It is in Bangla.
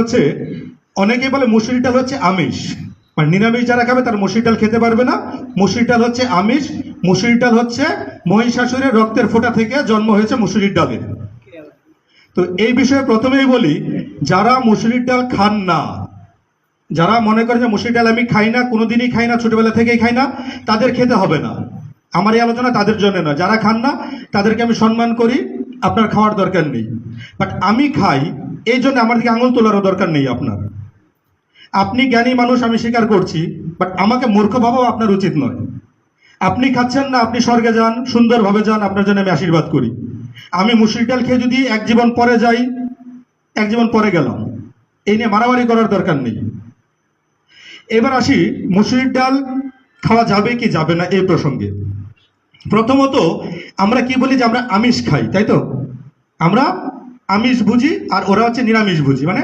হচ্ছে অনেকে বলে মুসুরি ডাল হচ্ছে আমিষ। মানে নিরামিষ যারা খাবে তার মুসুরি ডাল খেতে পারবে না। মুসুরি ডাল হচ্ছে আমিষ, মুসুরি ডাল হচ্ছে মহিষাসুরের রক্তের ফোঁটা থেকে জন্ম হয়েছে মুসুরির ডালের। তো এই বিষয়ে প্রথমেই বলি, যারা মুসুরির ডাল খান না, যারা মনে করে যে মুসুরির ডাল আমি খাই না, কোনোদিনই খাই না, ছোটবেলা থেকেই খাই না, তাদের খেতে হবে না। আমার এই আলোচনা তাদের জন্য না যারা খান না, তাদেরকে আমি সম্মান করি, আপনার খাওয়ার দরকার নেই। বাট আমি খাই এই জন্য আমার দিকে আঙুল তোলারও দরকার নেই আপনার। আপনি জ্ঞানী মানুষ, আমি স্বীকার করছি বাট আমাকে মূর্খ ভাবাও আপনার উচিত নয়। আপনি খাচ্ছেন না, আপনি স্বর্গে যান, সুন্দরভাবে যান, আপনার জন্য আমি আশীর্বাদ করি। আমি মুসুরি ডাল খেয়ে যদি এক জীবন পরে যাই, এক জীবন পরে গেলাম। এই নিয়ে মারামারি করার দরকার নেই। এবার আসি, মুসুরির ডাল খাওয়া যাবে কি যাবে না এই প্রসঙ্গে। প্রথমত, আমরা কি বলি যে আমরা আমিষ খাই, তাই তো? আমরা আমিষ আর ওরা হচ্ছে নিরামিষ বুঝি মানে